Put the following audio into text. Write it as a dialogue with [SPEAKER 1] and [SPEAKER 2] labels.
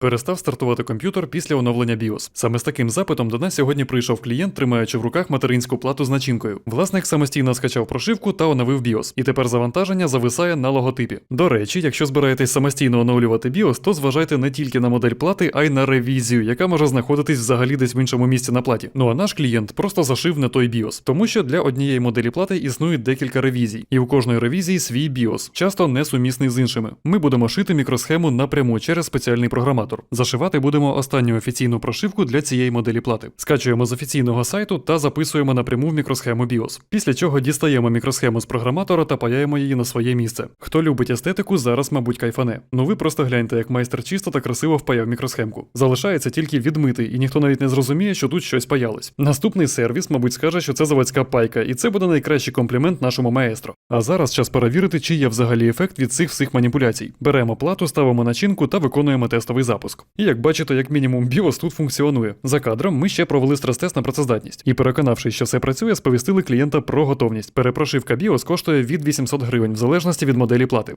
[SPEAKER 1] Перестав стартувати комп'ютер після оновлення BIOS. Саме з таким запитом до нас сьогодні прийшов клієнт, тримаючи в руках материнську плату з начинкою. Власник самостійно скачав прошивку та оновив BIOS. І тепер завантаження зависає на логотипі. До речі, якщо збираєтесь самостійно оновлювати BIOS, то зважайте не тільки на модель плати, а й на ревізію, яка може знаходитись взагалі десь в іншому місці на платі. Ну а наш клієнт просто зашив не той BIOS, тому що для однієї моделі плати існує декілька ревізій, і у кожної ревізії свій BIOS, часто несумісний з іншими. Ми будемо шити мікросхему напряму через спеціальний програматор. Зашивати будемо останню офіційну прошивку для цієї моделі плати. Скачуємо з офіційного сайту та записуємо напряму в мікросхему BIOS. Після чого дістаємо мікросхему з програматора та паяємо її на своє місце. Хто любить естетику, зараз, мабуть, кайфане. Ну ви просто гляньте, як майстер чисто та красиво впаяв мікросхемку. Залишається тільки відмити, і ніхто навіть не зрозуміє, що тут щось паялось. Наступний сервіс, мабуть, скаже, що це заводська пайка, і це буде найкращий комплімент нашому маестро. А зараз час перевірити, чи є взагалі ефект від цих всіх маніпуляцій. Беремо плату, ставимо начинку та виконуємо тестовий запуск. І як бачите, як мінімум BIOS тут функціонує. За кадром ми ще провели стрес-тест на працездатність. І переконавшись, що все працює, сповістили клієнта про готовність. Перепрошивка BIOS коштує від 800 гривень в залежності від моделі плати.